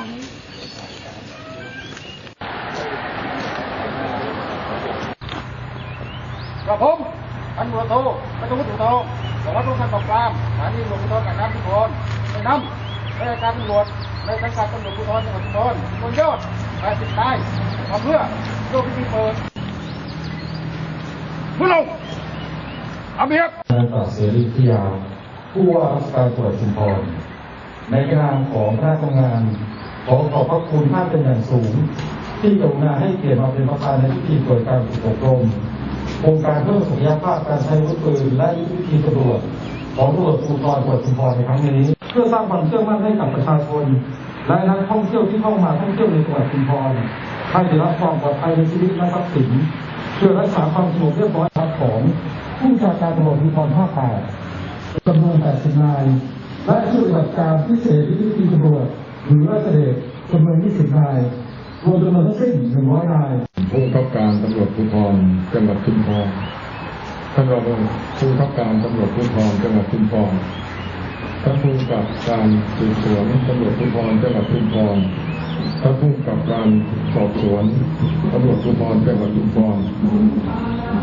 กับผมพันตำรวจโทพันตำรวจถูกทองสารวัตรป้องกันปราบปรามสถานีตำรวจภูธรปากน้ำทุกคนในน้ำราการตำรวจในสังกัดตำรวจภูธรจังหวัดชุมพรบนยอด80นายมาเพื่อโยกพิธีเปิดผู้ลงอาเบียบนายปราเสรีพิยาผู้ว่าราชการจังหวัดชุมพรในนามของคณะทำงาน ขอขอบพระคุณท่านเป็นอย่างสูง ที่กรุณาให้เกียรติมาเป็นประธานในพิธีเปิดการฝึกอบรมโครงการเพิ่มศักยภาพการใช้อาวุธปืนและยุทธวิธีตำรวจของตำรวจภูธรจังหวัดชุมพรในครั้งนี้ เพื่อสร้างความเชื่อมั่นให้กับประชาชน และนักท่องเที่ยวที่เข้ามาท่องเที่ยวในจังหวัดชุมพรให้ได้รับความปลอดภัยในชีวิตและทรัพย์สินเพื่อรักษาความสงบเรียบร้อยของผู้บัญชาการตำรวจภูธรภาคแปดจำนวน80นายและชุดปฏิบัติการพิเศษที่ทีตำรวจ หรือราชเดชจจำนวน20นายรวมจำนวนทั้งสิ้น100นายผู้บังคับการตำรวจภูธรจังหวัดชุมพรท่านรองผู้บังคับการตำรวจภูธรจังหวัดชุมพรท่านผู้กับการสืบสวนตำรวจภูธรจังหวัดชุมพรท่านผู้กับการสอบสวนตำรวจภูธรจังหวัดชุมพร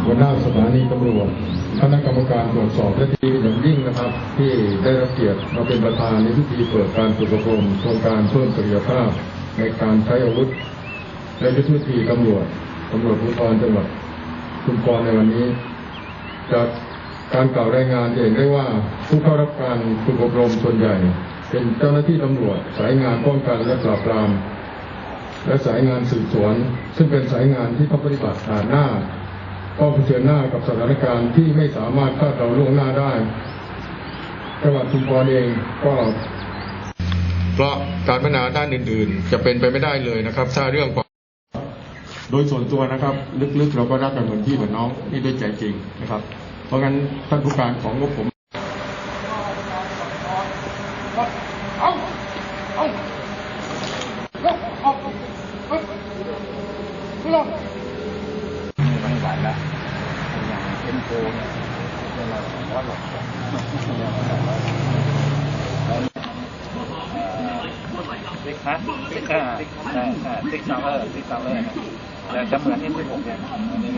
หัวหน้าสถานีตำรวจ คณะกรรมการตรวจสอบและทีอย่างยิ่งนะครับ ที่ได้รับเกียรติมาเป็นประธานในพิธีเปิดการฝึกอบรมโครงการเพิ่มศักยภาพในการใช้อาวุธ และยุทธวิธีตำรวจตำรวจภูธรจังหวัดชุมพรในวันนี้ จากการกล่าวรายงานจะเห็นได้ว่าผู้เข้ารับการฝึกอบรมส่วนใหญ่ เป็นเจ้าหน้าที่ตำรวจ สายงานป้องกันและปราบปราม และสายงานสืบสวน ซึ่งเป็นสายงานที่ต้องปฏิบัติผ่านหน้า ต้องเผชิญหน้ากับสถานการณ์ที่ไม่สามารถคาดเดาล่วงหน้าได้จังหวัดชุมพรเองก็เพราะการพัฒนาด้านอื่น ๆ จะเป็นไปไม่ได้เลยนะครับ ถ้าเรื่องความโดยส่วนตัวนะครับ ลึกๆ เราก็รักกันเหมือนพี่เหมือนน้องนี่ด้วยใจจริงนะครับ เพราะงั้นท่านผู้การของงบผมเอาเอายกออกปึ๊บผู้ลง ไม่ไหวแล้ว อ็นโฟเนี่ยเดือนละสองร้อยกว่าติ๊กฮะติ๊กอ่าใช่ใช่ติ๊กซาวเวอร์ติ๊กซาวเวอร์แต่จะเหมือนเอ็นสิบหกเนี่ย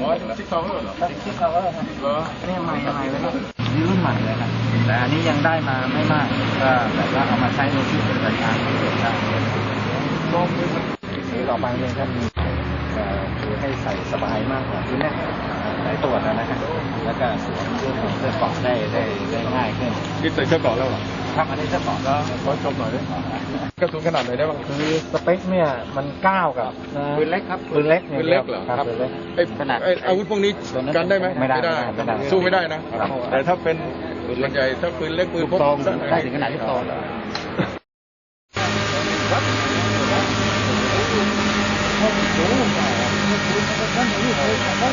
ร้อยซิกซาวเวอร์เหรอติ๊กซาวเวอร์ครับเหรออันนี้ใหม่ใหม่เลยครับนี่รุ่นใหม่เลยครับแต่อันนี้ยังได้มาไม่มากก็แบบว่าเอามาใช้ในที่เป็นประการได้สีต่อไปเนี่ยก็มีเอ่อ คือให้ใส่สบายมากกว่าคือเนี่ยสายตรวจนะฮะแล้วก็สวมเสื้อของเสื้อเกราะได้ได้ได้ง่ายขึ้นนี่ใส่เสื้อเกราะแล้วเหรอครับอันนี้เสื้อเกราะก็ขอชมหน่อยด้วยกระสุนขนาดไหนได้บ้างคือสเปคเนี่ยมันก้าวกับปืนเล็กครับปืนเล็กปืนเล็กเหรอครับปืนเล็กไอ้ขนาดไอ้อาวุธพวกนี้ตัวนั้นกันได้ไหมไม่ได้ไม่ได้สู้ไม่ได้นะครับแต่ถ้าเป็นส่วนใหญ่ถ้าปืนเล็กปืนพกซองได้ถึงขนาดลูกซอง